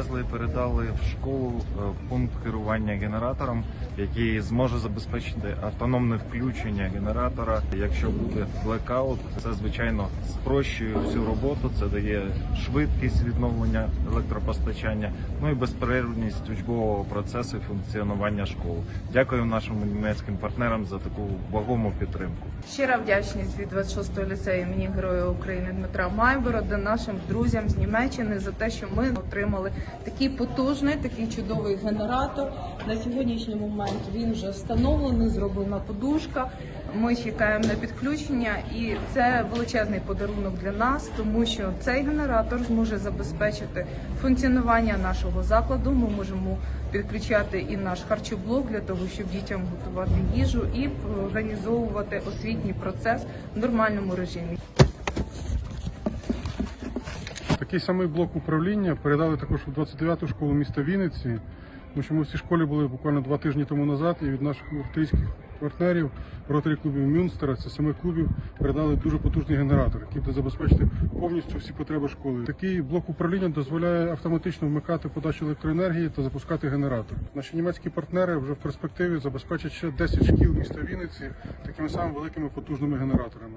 привезли і передали в школу е, пункт керування генератором, який зможе забезпечити автономне включення генератора. Якщо буде блекаут, це звичайно спрощує всю роботу. Це дає швидкість відновлення електропостачання, ну і безперервність учбового процесу і функціонування школи. Дякую нашим німецьким партнерам за таку вагому підтримку. Щира вдячність від 26-го ліцею імені Героя України Дмитра Майборода нашим друзям з Німеччини за те, що ми отримали такий потужний, такий чудовий генератор. На сьогоднішній момент він вже встановлений, зроблена подушка. Ми чекаємо на підключення, і це величезний подарунок для нас, тому що цей генератор зможе забезпечити функціонування нашого закладу. Ми можемо підключати і наш харчоблок для того, щоб дітям готувати їжу і організовувати освітній процес в нормальному режимі. Такий самий блок управління передали також у 29-ту школу міста Вінниці, тому що ми в цій школі були буквально два тижні тому назад, і від наших австрійських партнерів ротарі клубів Мюнстера, це семи клубів, передали дуже потужний генератор, який буде забезпечити повністю всі потреби школи. Такий блок управління дозволяє автоматично вмикати подачу електроенергії та запускати генератор. Наші німецькі партнери вже в перспективі забезпечать ще 10 шкіл міста Вінниці такими самими великими потужними генераторами.